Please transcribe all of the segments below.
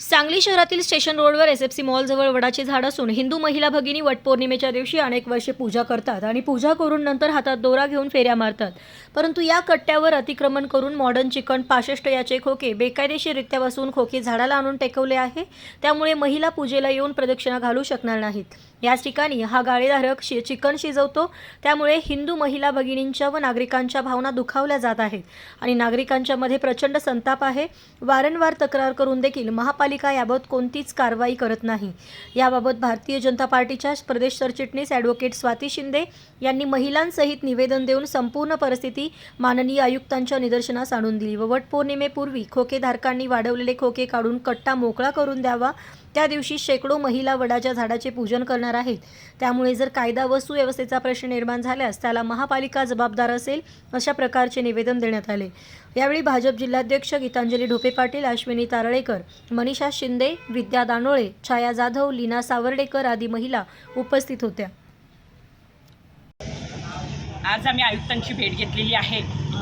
सांगली शहरातील स्टेशन रोडवर S F C मॉलजवळ वडाचे झाड असून हिंदू महिला भगिनी वटपौर्णिमेच्या दिवशी अनेक वर्षे पूजा करतात आणि पूजा करून नंतर हातात दोरा घेऊन फेऱ्या मारतात. परंतु या कट्ट्यावर अतिक्रमण करून मॉडर्न चिकन पासष्ट याचे खोके बेकायदेशीररित्या बसून खोके झाडाला आणून टेकवले आहे. त्यामुळे महिला पूजेला येऊन प्रदक्षिणा घालू शकणार नाहीत. याच ठिकाणी हा गाळेधारक शि चिकन शिजवतो. त्यामुळे हिंदू महिला भगिनींच्या व नागरिकांच्या भावना दुखावल्या जात आहेत. आणि नागरिकांच्या मध्ये प्रचंड संताप आहे. वारंवार तक्रार करून देखील महापालिका याबाबत कोणतीच कारवाई करत नाही. याबाबत भारतीय जनता पार्टीच्या प्रदेश सरचिटणीस ॲडव्होकेट स्वाती शिंदे यांनी महिलांसहित निवेदन देऊन संपूर्ण परिस्थिती माननीय आयुक्तांच्या निदर्शनास आणून दिली. व वटपौर्णिमेपूर्वी खोकेधारकांनी वाढवलेले खोके काढून कट्टा मोकळा करून द्यावा. त्या दिवशी शेकडो महिला वडाच्या झाडाचे पूजन करणार आहेत. त्यामुळे जर कायदा व सुव्यवस्थेचा प्रश्न निर्माण झाल्यास त्याला महापालिका जबाबदार असेल अशा प्रकारचे निवेदन देण्यात आले. यावेळी भाजप जिल्हाध्यक्ष गीतांजली ढोपे पाटील अश्विनी तारळेकर मनीषा शिंदे विद्या दानोळे छाया जाधव लीना सावर्डेकर आदी महिला उपस्थित होत्या. आज आम्ही आयुक्तांची भेट घेतलेली आहे.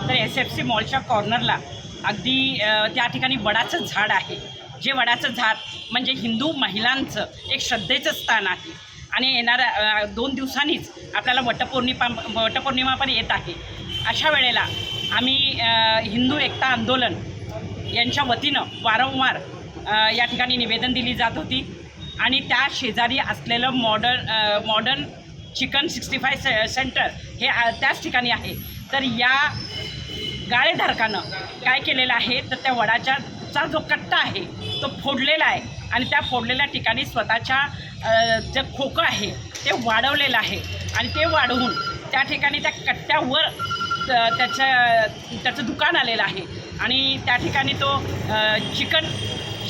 तर एस एफ सी मॉलच्या कॉर्नरला अगदी त्या ठिकाणी बडाचं झाड आहे. जे वडाचं झाड म्हणजे हिंदू महिलांचं एक श्रद्धेचं स्थान आहे. आणि येणाऱ्या दोन दिवसांनीच आपल्याला वटपौर्णिमा वटपौर्णिमा पण येत आहे. अशा वेळेला आम्ही हिंदू एकता आंदोलन यांच्या वतीनं वारंवार या ठिकाणी निवेदन दिली जात होती. आणि त्या शेजारी असलेलं modern modern chicken sixty five से सेंटर हे त्याच ठिकाणी आहे. तर या गाळेधारकानं काय केलेलं आहे? तर त्या वडाच्या चा जो कट्टा आहे तो फोडलेला आहे. आणि त्या फोडलेल्या ठिकाणी स्वतःच्या जे खोकं आहे ते वाढवलेलं आहे. आणि ते वाढवून त्या ठिकाणी त्या कट्ट्यावर त्याचं त्याचं दुकान आलेलं आहे. आणि त्या ठिकाणी तो चिकन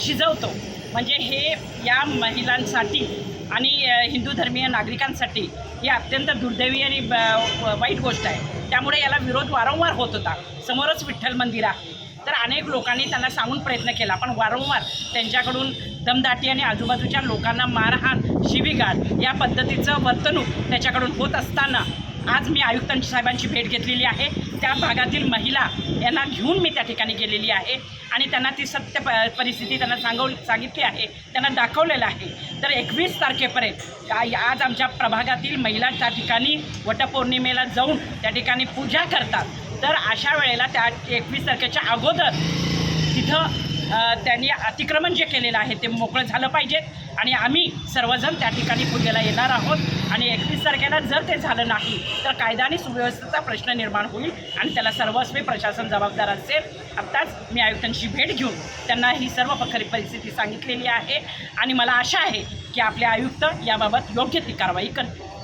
शिजवतो. म्हणजे हे या महिलांसाठी आणि हिंदू धर्मीय नागरिकांसाठी ही अत्यंत दुर्दैवी आणि ब- वाईट गोष्ट आहे. त्यामुळे याला विरोध वारंवार होत होता. समोरच विठ्ठल मंदिर आहे. तर अनेक लोकांनी त्यांना सांगून प्रयत्न केला पण वारंवार त्यांच्याकडून दमदाटी आणि आजूबाजूच्या लोकांना मारहाण शिवीगाळ या पद्धतीचं वर्तणूक त्याच्याकडून होत असताना आज मी आयुक्तांची साहेबांची भेट घेतलेली आहे. त्या भागातील महिला यांना घेऊन मी त्या ठिकाणी गेलेली आहे आणि त्यांना ती सत्य प परिस्थिती त्यांना सांगव सांगितली आहे त्यांना दाखवलेलं आहे. तर एकवीस तारखेपर्यंत आज आमच्या प्रभागातील महिला त्या ठिकाणी वटपौर्णिमेला जाऊन त्या ठिकाणी पूजा करतात. तर अशा वेळेला त्या एकवीस तारखेच्या अगोदर तिथं त्यांनी अतिक्रमण जे केलेलं आहे ते मोकळं झालं पाहिजे आणि आम्ही सर्वजण त्या ठिकाणी पूजेला येणार आहोत. आणि एकवीस तारखेला जर ते झालं नाही तर कायदा आणि सुव्यवस्थेचा प्रश्न निर्माण होईल आणि त्याला सर्वस्वी प्रशासन जबाबदार असेल. आत्ताच मी आयुक्तांची भेट घेऊन त्यांना ही सर्व खरी परिस्थिती सांगितलेली आहे. आणि मला आशा आहे की आपले आयुक्त याबाबत योग्य ती कारवाई करतील.